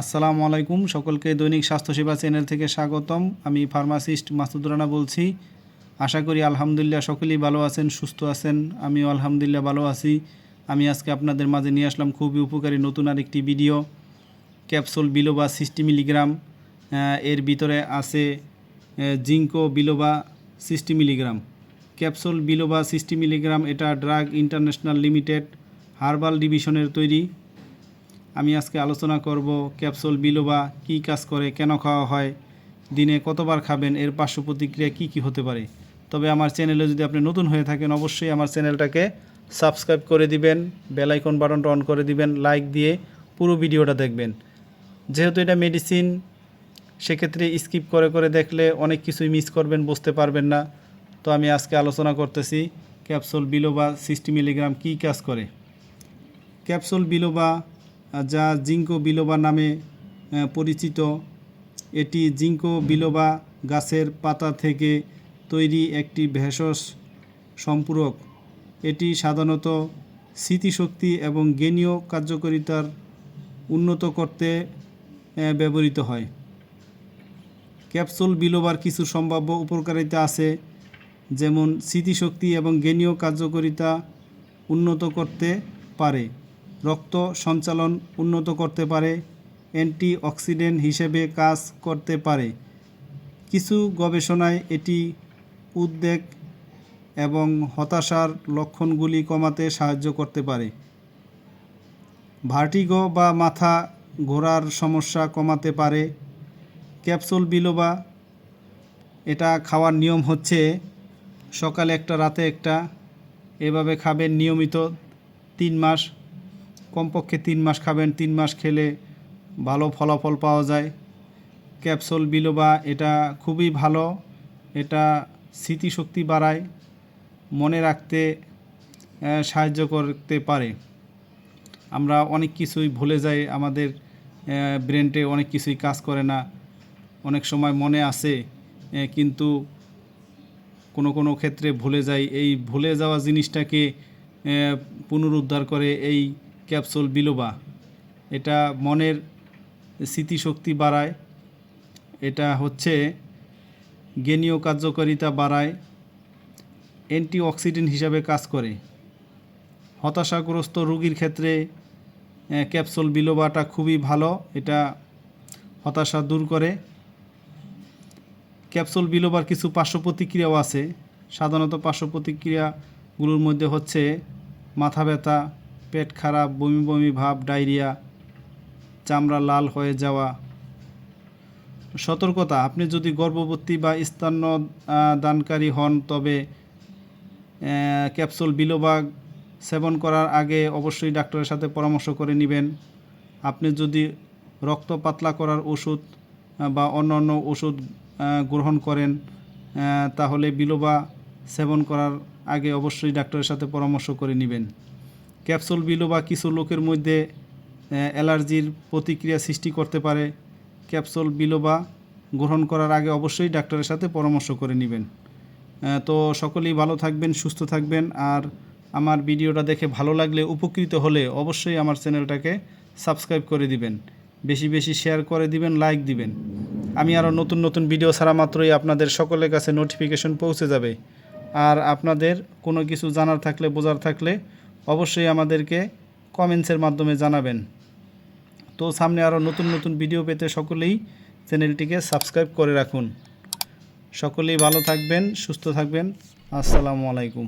আসসালামু আলাইকুম, সকলকে দৈনিক স্বাস্থ্যসেবা চ্যানেল থেকে স্বাগতম। আমি ফার্মাসিস্ট মাসুদ রানা বলছি। আশা করি আলহামদুলিল্লাহ সকলেই ভালো আছেন, সুস্থ আছেন। আমিও আলহামদুলিল্লাহ ভালো আছি। আমি আজকে আপনাদের মাঝে নিয়ে আসলাম খুবই উপকারী নতুন আরেকটি video, capsule biloba sixty milligram. এর ভিতরে আছে ginkgo biloba sixty milligram. Capsule biloba sixty milligram এটা ড্রাগ ইন্টারন্যাশনাল লিমিটেড হার্বাল ডিভিশনের তৈরি। আমি আজকে আলোচনা করব ক্যাপসুল বিলোবা কী কাজ করে, কেন খাওয়া হয়, দিনে কতবার খাবেন, এর পার্শ্ব প্রতিক্রিয়া কী কী হতে পারে। তবে আমার চ্যানেলে যদি আপনি নতুন হয়ে থাকেন, অবশ্যই আমার চ্যানেলটাকে সাবস্ক্রাইব করে দিবেন, বেল আইকন বাটনটা অন করে দিবেন, লাইক দিয়ে পুরো ভিডিওটা দেখবেন। যেহেতু এটা মেডিসিন, সেক্ষেত্রে স্কিপ করে করে দেখলে অনেক কিছুই মিস করবেন, বুঝতে পারবেন না। তো আমি আজকে আলোচনা করতেছি ক্যাপসুল বিলোবা সিক্সটি মিলিগ্রাম কী কাজ করে। ক্যাপসুল বিলোবা যা জিঙ্কো বিলোবা নামে পরিচিত। এটি জিঙ্কো বিলোবা গাছের পাতা থেকে তৈরি একটি ভেষজ সম্পূরক। এটি সাধারণত স্মৃতিশক্তি এবং জ্ঞানীয় কার্যকারিতার উন্নত করতে ব্যবহৃত হয়। ক্যাপসুল বিলোবার কিছু সম্ভাব্য উপকারিতা আছে, যেমন স্মৃতিশক্তি এবং জ্ঞানীয় কার্যকারিতা উন্নত করতে পারে। রক্ত সঞ্চালন উন্নত করতে পারে, অ্যান্টিঅক্সিডেন্ট হিসেবে কাজ করতে পারে। কিছু গবেষণায় এটি উদ্বেগ এবং হতাশার লক্ষণগুলি কমাতে সাহায্য করতে পারে। ভার্টিগো বা মাথা ঘোরার সমস্যা কমাতে পারে। ক্যাপসুল বিলোবা, এটা খাওয়ার নিয়ম হচ্ছে সকালে একটা, রাতে একটা, এভাবে খাবেন নিয়মিত তিন মাস। কমপক্ষে তিন মাস খাবেন, তিন মাস খেলে ভালো ফলাফল পাওয়া যায়। ক্যাপসুল বিলোবা, এটা খুবই ভালো। এটা স্মৃতিশক্তি বাড়ায়, মনে রাখতে সাহায্য করতে পারে। আমরা অনেক কিছুই ভুলে যাই, আমাদের ব্রেনটে অনেক কিছুই কাজ করে না। অনেক সময় মনে আসে কিন্তু কোনো কোনো ক্ষেত্রে ভুলে যাই। এই ভুলে যাওয়া জিনিসটাকে পুনরুদ্ধার করে এই ক্যাপসুল বিলোবা, এটা মনের স্মৃতিশক্তি বাড়ায়, এটা হচ্ছে জ্ঞানীয় কার্যকারিতা বাড়ায়, অ্যান্টিঅক্সিডেন্ট হিসাবে কাজ করে। হতাশাগ্রস্ত রোগীর ক্ষেত্রে ক্যাপসুল বিলোবাটা খুবই ভালো, এটা হতাশা দূর করে। ক্যাপসুল বিলোবার কিছু পার্শ্ব প্রতিক্রিয়াও আছে। সাধারণত পার্শ্ব প্রতিক্রিয়াগুলোর মধ্যে হচ্ছে মাথা ব্যথা পেট খারাপ বমি বমি ভাব ডায়রিয়া চামড়া লাল হয়ে যাওয়া। সতর্কতা আপনি যদি গর্ভবতী বা স্তন্য আহ, দানকারী হন তবে ক্যাপসুল বিলোবাগ সেবন করার আগে অবশ্যই ডাক্তারের সাথে পরামর্শ করে নেবেন। আপনি যদি রক্ত পাতলা করার ওষুধ বা অন্য অন্য ওষুধ গ্রহণ করেন তাহলে বিলোবা সেবন করার আগে অবশ্যই ডাক্তারের সাথে পরামর্শ করে নেবেন। ক্যাপসুল বিলো বা কিছু লোকের মধ্যে অ্যালার্জির প্রতিক্রিয়া সৃষ্টি করতে পারে। ক্যাপসুল বিলোবা গ্রহণ করার আগে অবশ্যই ডাক্তারের সাথে পরামর্শ করে নেবেন। তো সকলেই ভালো থাকবেন, সুস্থ থাকবেন। আর আমার ভিডিওটা দেখে ভালো লাগলে, উপকৃত হলে অবশ্যই আমার চ্যানেলটাকে সাবস্ক্রাইব করে দিবেন। বেশি বেশি শেয়ার করে দিবেন, লাইক দিবেন। আমি আরও নতুন নতুন ভিডিও ছাড়া মাত্রই আপনাদের সকলের কাছে নোটিফিকেশন পৌঁছে যাবে। আর আপনাদের কোনো কিছু জানার থাকলে, বোঝার থাকলে অবশ্যই আমাদেরকে কমেন্টসের মাধ্যমে জানাবেন। তো সামনে আরও নতুন নতুন ভিডিও পেতে সকলেই চ্যানেলটিকে সাবস্ক্রাইব করে রাখুন। সকলেই ভালো থাকবেন, সুস্থ থাকবেন। আসসালামু আলাইকুম।